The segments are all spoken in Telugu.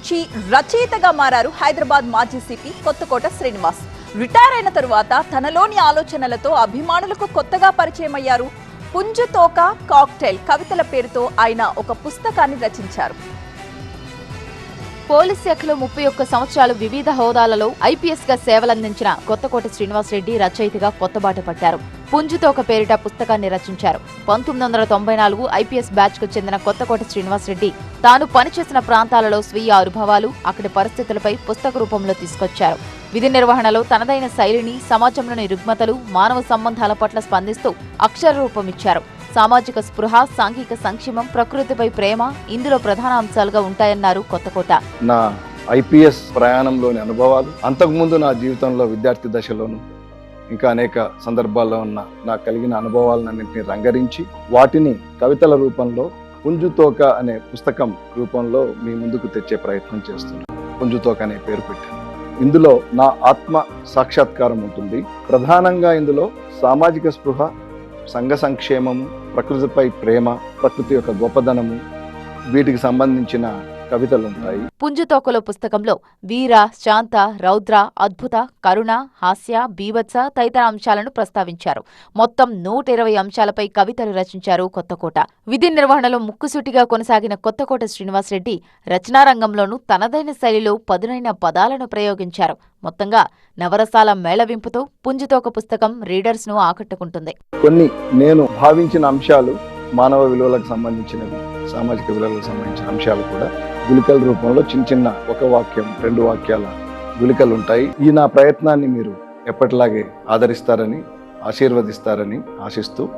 నుంచి రచయితగా మారారు హైదరాబాద్ మాజీ సిపి కొత్తకోట శ్రీనివాస్. రిటైర్ అయిన తరువాత తనలోని ఆలోచనలతో అభిమానులకు కొత్తగా పరిచయం అయ్యారు పుంజుతోక కాక్టైల్ కవితల పేరుతో ఆయన ఒక పుస్తకాన్ని రచించారు. పోలీస్ శాఖలో ముప్పై ఒక్క సంవత్సరాలు వివిధ హోదాలలో ఐపీఎస్గా సేవలందించిన కొత్తకోట శ్రీనివాసరెడ్డి రచయితగా కొత్తబాట పట్టారు. పుంజుతోక పేరిట పుస్తకాన్ని రచించారు. పంతొమ్మిది వందల తొంభై నాలుగు ఐపీఎస్ బ్యాచ్కు చెందిన కొత్తకోట శ్రీనివాస్ రెడ్డి తాను పనిచేసిన ప్రాంతాలలో స్వీయ అనుభవాలు అక్కడి పరిస్థితులపై పుస్తక రూపంలో తీసుకొచ్చారు. విధి నిర్వహణలో తనదైన శైలిని సమాజంలోని రుగ్మతలు మానవ సంబంధాల పట్ల స్పందిస్తూ అక్షర రూపం ఇచ్చారు. సామాజిక స్పృహ సాంఘిక సంక్షేమం ప్రకృతిపై ప్రేమ ఇందులో ప్రధాన అంశాలుగా ఉంటాయన్నారు కొత్తకోట. నా ఐపీఎస్ ప్రయాణంలోని అనుభవాలు అంతకుముందు నా జీవితంలో విద్యార్థి దశలోను ఇంకా అనేక సందర్భాల్లో ఉన్న నాకు కలిగిన అనుభవాలన్నింటినీ రంగరించి వాటిని కవితల రూపంలో పుంజుతోక అనే పుస్తకం రూపంలో మీ ముందుకు తెచ్చే ప్రయత్నం చేస్తున్నాను పుంజుతోక అనే పేరు పెట్టాను. ఇందులో నా ఆత్మ సాక్షాత్కారం ఉంటుంది. ప్రధానంగా ఇందులో సామాజిక స్పృహ సంఘ సంక్షేమము ప్రకృతిపై ప్రేమ ప్రకృతి యొక్క గొప్పదనము వీటికి సంబంధించిన కవితలు ఉంటాయి పుంజుతోకలో పుస్తకంలో వీర శాంత రౌద్ర అద్భుత కరుణ హాస్య బీభత్స తదితర అంశాలను ప్రస్తావించారు. మొత్తం నూట ఇరవై అంశాలపై కవితలు రచించారు కొత్తకోట. విధి నిర్వహణలో ముక్కుసూటిగా కొనసాగిన కొత్తకోట శ్రీనివాసరెడ్డి రచనా రంగంలోనూ తనదైన శైలిలో పదునైన పదాలను ప్రయోగించారు. మొత్తంగా నవరసాల మేళవింపుతో పుంజుతోక పుస్తకం రీడర్స్ను ఆకట్టుకుంటుంది. కొన్ని నేను భావించిన అంశాలు మానవ విలువలకు సంబంధించినవి సామాజిక విలువలకు సంబంధించిన అంశాలు కూడా గులికల రూపంలో చిన్న చిన్న ఒక వాక్యం రెండు వాక్యాల గులికలు ఉంటాయి. ఈ నా ప్రయత్నాన్ని మీరు ఎప్పటిలాగే ఆదరిస్తారని ఆశీర్వదిస్తారని ఆశిస్తూ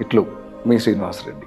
ఇట్లు మీ శ్రీనివాసరెడ్డి.